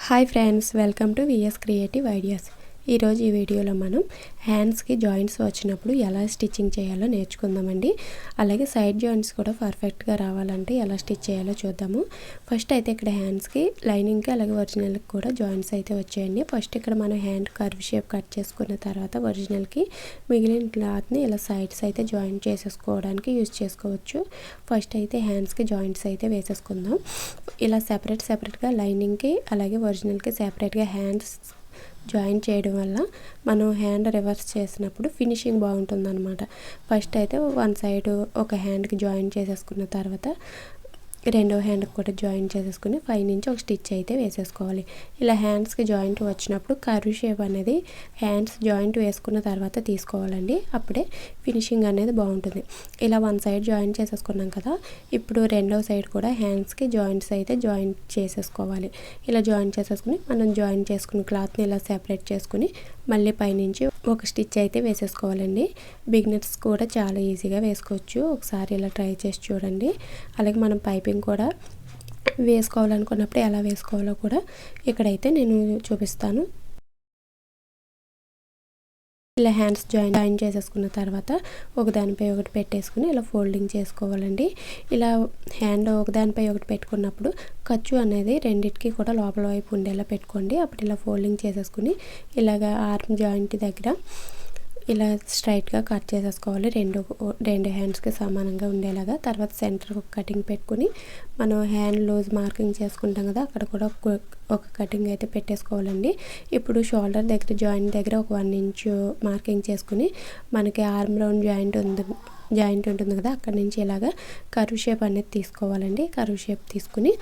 hi friends welcome to VS creative ideas ఈరోజు ఈ వీడియోలో మనం హ్యాండ్స్కి జాయింట్స్ వచ్చినప్పుడు ఎలా స్టిచ్చింగ్ చేయాలో నేర్చుకుందామండి. అలాగే సైడ్ జాయింట్స్ కూడా పర్ఫెక్ట్గా రావాలంటే ఎలా స్టిచ్ చేయాలో చూద్దాము. ఫస్ట్ అయితే ఇక్కడ హ్యాండ్స్కి లైనింగ్కి అలాగే ఒరిజినల్కి కూడా జాయింట్స్ అయితే వచ్చాయండి. ఫస్ట్ ఇక్కడ మనం హ్యాండ్ కర్వ్ షేప్ కట్ చేసుకున్న తర్వాత ఒరిజినల్కి మిగిలిన క్లాత్ని ఇలా సైడ్స్ అయితే జాయింట్ చేసేసుకోవడానికి యూజ్ చేసుకోవచ్చు. ఫస్ట్ అయితే హ్యాండ్స్కి జాయింట్స్ అయితే వేసేసుకుందాం. ఇలా సెపరేట్ సెపరేట్గా లైనింగ్కి అలాగే ఒరిజినల్కి సెపరేట్గా హ్యాండ్స్ జాయిన్ చేయడం వల్ల మనం హ్యాండ్ రివర్స్ చేసినప్పుడు ఫినిషింగ్ బాగుంటుందన్నమాట. ఫస్ట్ అయితే వన్ సైడ్ ఒక హ్యాండ్కి జాయిన్ చేసేసుకున్న తర్వాత రెండో హ్యాండ్కి కూడా జాయిన్ చేసేసుకుని పై నుంచి ఒక స్టిచ్ అయితే వేసేసుకోవాలి. ఇలా హ్యాండ్స్కి జాయింట్ వచ్చినప్పుడు కర్వ్ షేప్ అనేది హ్యాండ్స్ జాయింట్ వేసుకున్న తర్వాత తీసుకోవాలండి. అప్పుడే ఫినిషింగ్ అనేది బాగుంటుంది. ఇలా వన్ సైడ్ జాయింట్ చేసేసుకున్నాం కదా ఇప్పుడు రెండో సైడ్ కూడా హ్యాండ్స్కి జాయింట్స్ అయితే జాయింట్ చేసేసుకోవాలి. ఇలా జాయిన్ చేసేసుకుని మనం జాయిన్ చేసుకుని క్లాత్ని ఇలా సెపరేట్ చేసుకుని మళ్ళీ పైనుంచి ఒక స్టిచ్ అయితే వేసేసుకోవాలండి. బిగినర్స్ కూడా చాలా ఈజీగా వేసుకోవచ్చు. ఒకసారి ఇలా ట్రై చేసి చూడండి. అలాగే మనం పైపింగ్ కూడా వేసుకోవాలనుకున్నప్పుడు ఎలా వేసుకోవాలో కూడా ఇక్కడైతే నేను చూపిస్తాను. ఇలా హ్యాండ్స్ జాయిన్ జాయిన్ చేసేసుకున్న తర్వాత ఒకదానిపై ఒకటి పెట్టేసుకుని ఇలా ఫోల్డింగ్ చేసుకోవాలండి. ఇలా హ్యాండ్ ఒకదానిపై ఒకటి పెట్టుకున్నప్పుడు ఖర్చు అనేది రెండింటికి కూడా లోపల వైపు ఉండేలా పెట్టుకోండి. అప్పుడు ఇలా ఫోల్డింగ్ చేసేసుకుని ఇలాగ ఆర్మ్ జాయింట్ దగ్గర ఇలా స్ట్రైట్గా కట్ చేసేసుకోవాలి. రెండు రెండు హ్యాండ్స్కి సమానంగా ఉండేలాగా. తర్వాత సెంటర్ ఒక కటింగ్ పెట్టుకుని మనం హ్యాండ్ లూజ్ మార్కింగ్ చేసుకుంటాం కదా అక్కడ కూడా ఒక కటింగ్ అయితే పెట్టేసుకోవాలండి. ఇప్పుడు షోల్డర్ దగ్గర జాయింట్ దగ్గర ఒక వన్ ఇంచ్ మార్కింగ్ చేసుకుని మనకి ఆర్మ్ రౌండ్ జాయింట్ ఉంది జాయింట్ ఉంటుంది కదా అక్కడ నుంచి ఇలాగా కరువు షేప్ అనేది తీసుకోవాలండి. కరువు షేప్ తీసుకుని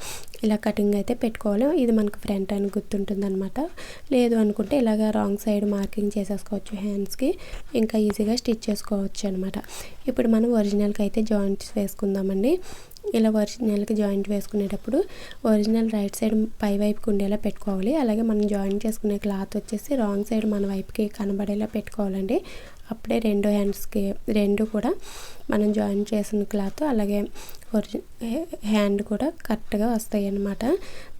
ఇలా కటింగ్ అయితే పెట్టుకోవాలి. ఇది మనకు ఫ్రంట్ అని గుర్తుంటుంది అనమాట లేదు అనుకుంటే ఇలాగ రాంగ్ సైడ్ మార్కింగ్ చేసేసుకోవచ్చు హ్యాండ్స్కి. ఇంకా ఈజీగా స్టిచ్ చేసుకోవచ్చు అనమాట ఇప్పుడు మనం ఒరిజినల్కి అయితే జాయింట్స్ వేసుకుందామండి. ఇలా ఒరిజినల్కి జాయింట్ వేసుకునేటప్పుడు ఒరిజినల్ రైట్ సైడ్ పై వైపుకి ఉండేలా పెట్టుకోవాలి. అలాగే మనం జాయింట్ చేసుకునే క్లాత్ వచ్చేసి రాంగ్ సైడ్ మన వైపుకి కనబడేలా పెట్టుకోవాలండి. అప్పుడే రెండు హ్యాండ్స్కి రెండు కూడా మనం జాయిన్ చేసిన క్లాత్ అలాగే ఒరిజి హ్యాండ్ కూడా కరెక్ట్గా వస్తాయి అన్నమాట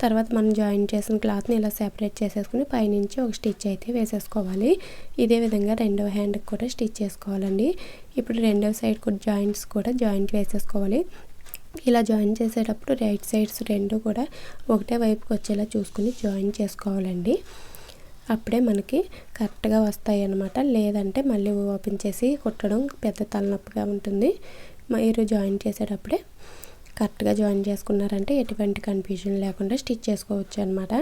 తర్వాత మనం జాయిన్ చేసిన క్లాత్ని ఇలా సెపరేట్ చేసేసుకుని పైనుంచి ఒక స్టిచ్ అయితే వేసేసుకోవాలి. ఇదే విధంగా రెండవ హ్యాండ్కి కూడా స్టిచ్ చేసుకోవాలండి. ఇప్పుడు రెండవ సైడ్ కూడా జాయింట్స్ కూడా జాయింట్ వేసేసుకోవాలి. ఇలా జాయిన్ చేసేటప్పుడు రైట్ సైడ్స్ రెండు కూడా ఒకటే వైపుకి వచ్చేలా చూసుకుని జాయిన్ చేసుకోవాలండి. అప్పుడే మనకి కరెక్ట్గా వస్తాయి అన్నమాట లేదంటే మళ్ళీ ఓపెన్ చేసి కుట్టడం పెద్ద తలనొప్పిగా ఉంటుంది. మీరు జాయిన్ చేసేటప్పుడే కరెక్ట్గా జాయిన్ చేసుకున్నారంటే ఎటువంటి కన్ఫ్యూజన్ లేకుండా స్టిచ్ చేసుకోవచ్చు అనమాట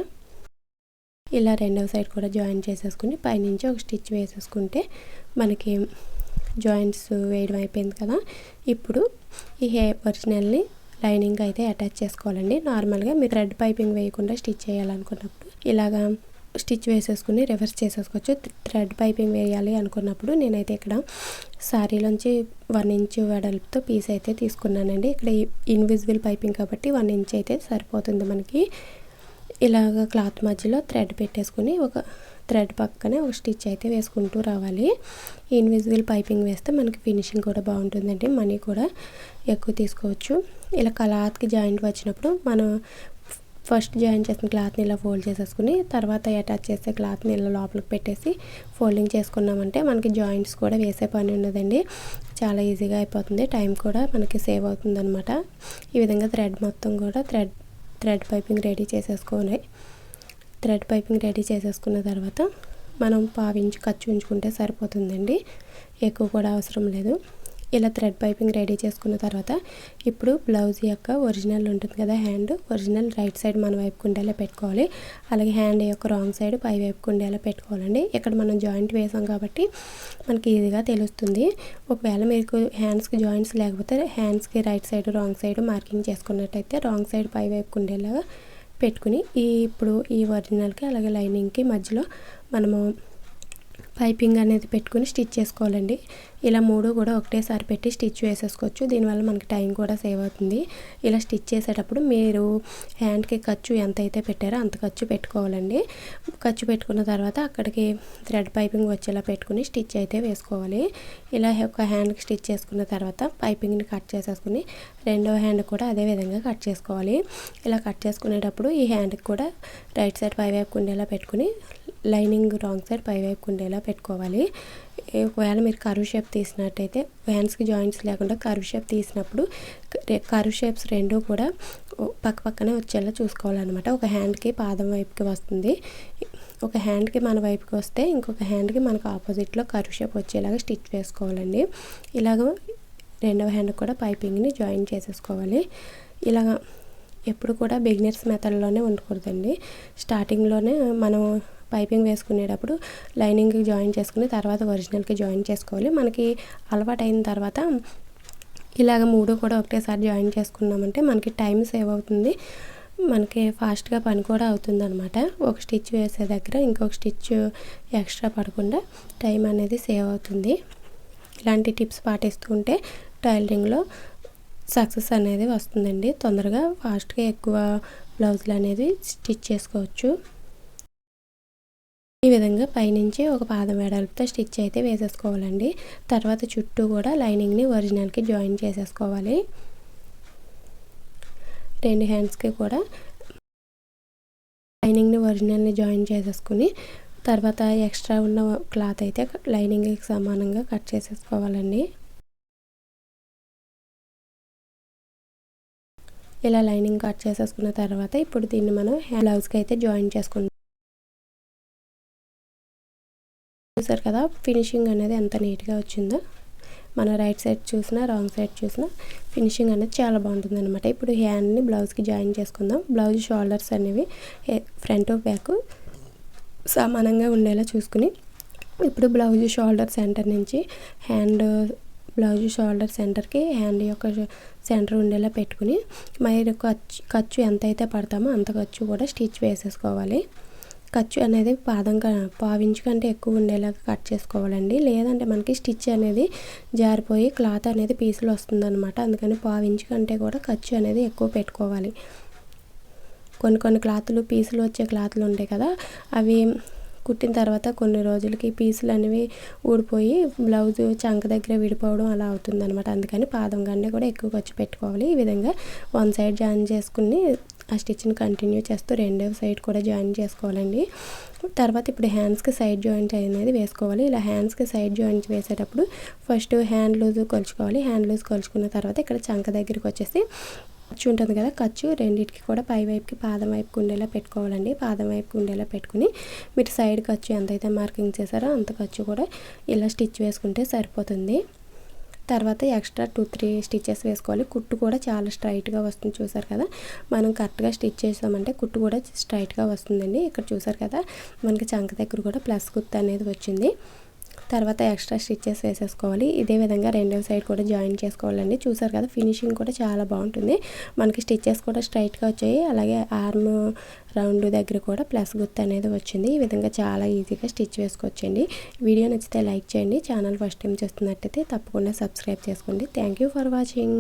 ఇలా రెండవ సైడ్ కూడా జాయిన్ చేసేసుకుని పైనుంచి ఒక స్టిచ్ వేసేసుకుంటే మనకి జాయింట్స్ వేయడం అయిపోయింది కదా. ఇప్పుడు ఈ హెయిర్ ఒరిజినల్ని లైనింగ్ అయితే అటాచ్ చేసుకోవాలండి. నార్మల్గా మీరు రెడ్ పైపింగ్ వేయకుండా స్టిచ్ చేయాలనుకున్నప్పుడు ఇలాగా స్టిచ్ వేసేసుకుని రివర్స్ చేసేసుకోవచ్చు. థ్రెడ్ పైపింగ్ వేయాలి అనుకున్నప్పుడు నేనైతే ఇక్కడ శారీలోంచి వన్ ఇంచ్ వెడల్పుతో పీస్ అయితే తీసుకున్నానండి. ఇక్కడ ఇన్విజిబుల్ పైపింగ్ కాబట్టి వన్ ఇంచ్ అయితే సరిపోతుంది మనకి. ఇలాగ క్లాత్ మధ్యలో థ్రెడ్ పెట్టేసుకుని ఒక థ్రెడ్ పక్కనే ఒక స్టిచ్ అయితే వేసుకుంటూ రావాలి. ఇన్విజిబుల్ పైపింగ్ వేస్తే మనకి ఫినిషింగ్ కూడా బాగుంటుందండి. మనీ కూడా ఎక్కువ తీసుకోవచ్చు. ఇలా క్లాత్కి జాయింట్ వచ్చినప్పుడు మనం ఫస్ట్ జాయిన్ చేసిన క్లాత్ని ఇలా ఫోల్డ్ చేసేసుకుని తర్వాత అటాచ్ చేసే క్లాత్ని ఇలా లోపలికి పెట్టేసి ఫోల్డింగ్ చేసుకున్నామంటే మనకి జాయింట్స్ కూడా వేసే పని ఉన్నదండి చాలా ఈజీగా అయిపోతుంది. టైం కూడా మనకి సేవ్ అవుతుంది అనమాట ఈ విధంగా థ్రెడ్ మొత్తం కూడా థ్రెడ్ థ్రెడ్ పైపింగ్ రెడీ చేసేసుకోవాలి థ్రెడ్ పైపింగ్ రెడీ చేసేసుకున్న తర్వాత మనం పావించి ఖర్చు ఉంచుకుంటే సరిపోతుందండి. ఎక్కువ కూడా అవసరం లేదు. ఇలా థ్రెడ్ పైపింగ్ రెడీ చేసుకున్న తర్వాత ఇప్పుడు బ్లౌజ్ యొక్క ఒరిజినల్ ఉంటుంది కదా హ్యాండ్ ఒరిజినల్ రైట్ సైడ్ మన వైపు ఉండేలా పెట్టుకోవాలి. అలాగే హ్యాండ్ యొక్క రాంగ్ సైడ్ పై వైపు ఉండేలా పెట్టుకోవాలండి. ఇక్కడ మనం జాయింట్ వేసాం కాబట్టి మనకి ఈజీగా తెలుస్తుంది. ఒకవేళ మీకు హ్యాండ్స్కి జాయింట్స్ లేకపోతే హ్యాండ్స్కి right side wrong side marking చేసుకున్నట్టయితే రాంగ్ సైడ్ పై వైపు ఉండేలాగా పెట్టుకుని ఈ ఇప్పుడు ఈ ఒరిజినల్కి అలాగే లైనింగ్కి మధ్యలో మనము పైపింగ్ అనేది పెట్టుకుని స్టిచ్ చేసుకోవాలండి. ఇలా మూడు కూడా ఒకటేసారి పెట్టి స్టిచ్ వేసేసుకోవచ్చు. దీనివల్ల మనకి టైం కూడా సేవ్ అవుతుంది. ఇలా స్టిచ్ చేసేటప్పుడు మీరు హ్యాండ్కి ఖర్చు ఎంత అయితే పెట్టారో అంత ఖర్చు పెట్టుకోవాలండి. ఖర్చు పెట్టుకున్న తర్వాత అక్కడికి థ్రెడ్ పైపింగ్ వచ్చేలా పెట్టుకుని స్టిచ్ అయితే వేసుకోవాలి. ఇలా ఒక హ్యాండ్కి స్టిచ్ చేసుకున్న తర్వాత పైపింగ్ని కట్ చేసేసుకుని రెండో హ్యాండ్ కూడా అదే విధంగా కట్ చేసుకోవాలి. ఇలా కట్ చేసుకునేటప్పుడు ఈ హ్యాండ్కి కూడా రైట్ సైడ్ పై వైపు ఉండేలా పెట్టుకుని లైనింగ్ రాంగ్ సైడ్ పై వైపు ఉండేలా పెట్టుకోవాలి. ఒకవేళ మీరు కరువు షేప్ తీసినట్టయితే వ్యాన్స్కి జాయింట్స్ లేకుండా కరువు షేప్ తీసినప్పుడు కరువు షేప్స్ రెండు కూడా పక్క పక్కనే వచ్చేలా చూసుకోవాలన్నమాట. ఒక హ్యాండ్కి పాదం వైపుకి వస్తుంది. ఒక హ్యాండ్కి మన వైపుకి వస్తే ఇంకొక హ్యాండ్కి మనకు ఆపోజిట్లో కరువు షేప్ వచ్చేలాగా స్టిచ్ వేసుకోవాలండి. ఇలాగ రెండవ హ్యాండ్ కూడా పైపింగ్ని జాయిన్ చేసేసుకోవాలి. ఇలాగ ఎప్పుడు కూడా బిగినర్స్ మెథడ్లోనే ఉండకూడదండి. స్టార్టింగ్లోనే మనం పైపింగ్ వేసుకునేటప్పుడు లైనింగ్కి జాయిన్ చేసుకుని తర్వాత ఒరిజినల్కి జాయిన్ చేసుకోవాలి. మనకి అలవాటు అయిన తర్వాత ఇలాగ మూడు కూడా ఒకటేసారి జాయిన్ చేసుకున్నామంటే మనకి టైం సేవ్ అవుతుంది. మనకి ఫాస్ట్గా పని కూడా అవుతుంది అనమాట ఒక స్టిచ్ వేసే దగ్గర ఇంకొక స్టిచ్ ఎక్స్ట్రా పడకుండా టైం అనేది సేవ్ అవుతుంది. ఇలాంటి టిప్స్ పాటిస్తూ ఉంటే టైలరింగ్లో సక్సెస్ అనేది వస్తుందండి. తొందరగా ఫాస్ట్గా ఎక్కువ బ్లౌజులు అనేది స్టిచ్ చేసుకోవచ్చు. ఈ విధంగా పైనుంచి ఒక పాదం వెడల్పుతో స్టిచ్ అయితే వేసేసుకోవాలండి. తర్వాత చుట్టూ కూడా లైనింగ్ని ఒరిజినల్కి జాయిన్ చేసేసుకోవాలి. రెండు హ్యాండ్స్కి కూడా లైనింగ్ని ఒరిజినల్ని జాయిన్ చేసేసుకుని తర్వాత ఎక్స్ట్రా ఉన్న క్లాత్ అయితే లైనింగ్కి సమానంగా కట్ చేసేసుకోవాలండి. ఇలా లైనింగ్ కట్ చేసేసుకున్న తర్వాత ఇప్పుడు దీన్ని మనం బ్లౌజ్కి అయితే జాయిన్ చేసుకుంటాం చూసారు కదా ఫినిషింగ్ అనేది ఎంత నీట్గా వచ్చిందో. మన రైట్ సైడ్ చూసినా రాంగ్ సైడ్ చూసినా ఫినిషింగ్ అనేది చాలా బాగుంటుంది అనమాట ఇప్పుడు హ్యాండ్ని బ్లౌజ్కి జాయిన్ చేసుకుందాం. బ్లౌజ్ షోల్డర్స్ అనేవి ఫ్రంట్ బ్యాక్ సమానంగా ఉండేలా చూసుకుని ఇప్పుడు బ్లౌజ్ షోల్డర్ సెంటర్ నుంచి హ్యాండ్ బ్లౌజ్ షోల్డర్ సెంటర్కి హ్యాండ్ యొక్క సెంటర్ ఉండేలా పెట్టుకుని మరి ఖర్చు ఖర్చు ఎంత అయితే పడతామో అంత ఖర్చు కూడా స్టిచ్ వేసేసుకోవాలి. ఖర్చు అనేది పాదం పావించు కంటే ఎక్కువ ఉండేలాగా కట్ చేసుకోవాలండి. లేదంటే మనకి స్టిచ్ అనేది జారిపోయి క్లాత్ అనేది పీసులు వస్తుందన్నమాట. అందుకని పావించు కంటే కూడా ఖర్చు అనేది ఎక్కువ పెట్టుకోవాలి. కొన్ని కొన్ని క్లాతులు పీసులు వచ్చే క్లాతులు ఉంటాయి కదా అవి కుట్టిన తర్వాత కొన్ని రోజులకి పీసులు అనేవి ఊడిపోయి బ్లౌజ్ చంక దగ్గర విడిపోవడం అలా అవుతుందనమాట అందుకని పాదం కంటే కూడా ఎక్కువ ఖర్చు పెట్టుకోవాలి. ఈ విధంగా వన్ సైడ్ జాయిన్ చేసుకుని ఆ స్టిచ్ని కంటిన్యూ చేస్తూ రెండవ సైడ్ కూడా జాయిన్ చేసుకోవాలండి. తర్వాత ఇప్పుడు హ్యాండ్స్కి సైడ్ జాయింట్ అనేది వేసుకోవాలి. ఇలా హ్యాండ్స్కి సైడ్ జాయింట్ వేసేటప్పుడు ఫస్ట్ హ్యాండ్ లూజ్ కొలుచుకోవాలి. హ్యాండ్ లూజ్ కొలుచుకున్న తర్వాత ఇక్కడ చంక దగ్గరికి వచ్చేసి ఖర్చు ఉంటుంది కదా ఖర్చు రెండింటికి కూడా పై వైపుకి పాదం వైపుకి ఉండేలా పెట్టుకోవాలండి. పాదం వైపుకి ఉండేలా పెట్టుకుని మీరు సైడ్ ఖర్చు ఎంతైతే మార్కింగ్ చేశారో అంత ఖర్చు కూడా ఇలా స్టిచ్ వేసుకుంటే సరిపోతుంది. తర్వాత ఎక్స్ట్రా టూ త్రీ స్టిచెస్ వేసుకోవాలి. కుట్టు కూడా చాలా స్ట్రైట్గా వస్తుంది చూసారు కదా. మనం కరెక్ట్గా స్టిచ్ చేసామంటే కుట్టు కూడా స్ట్రైట్గా వస్తుందండి. ఇక్కడ చూసారు కదా మనకి చంక దగ్గర కూడా ప్లస్ కుర్త్ అనేది వచ్చింది. తర్వాత ఎక్స్ట్రా స్టిచ్చెస్ వేసేసుకోవాలి. ఇదే విధంగా రెండవ సైడ్ కూడా జాయిన్ చేసుకోవాలండి. చూసారు కదా ఫినిషింగ్ కూడా చాలా బాగుంటుంది. మనకి స్టిచ్చెస్ కూడా స్ట్రైట్గా వచ్చాయి. అలాగే ఆర్మ్ రౌండ్ దగ్గర కూడా ప్లస్ గుర్తు అనేది వచ్చింది. ఈ విధంగా చాలా ఈజీగా స్టిచ్ వేసుకోవచ్చండి. వీడియో నచ్చితే లైక్ చేయండి. ఛానల్ ఫస్ట్ టైం చూస్తున్నట్టయితే తప్పకుండా సబ్స్క్రైబ్ చేసుకోండి. Thank you for watching.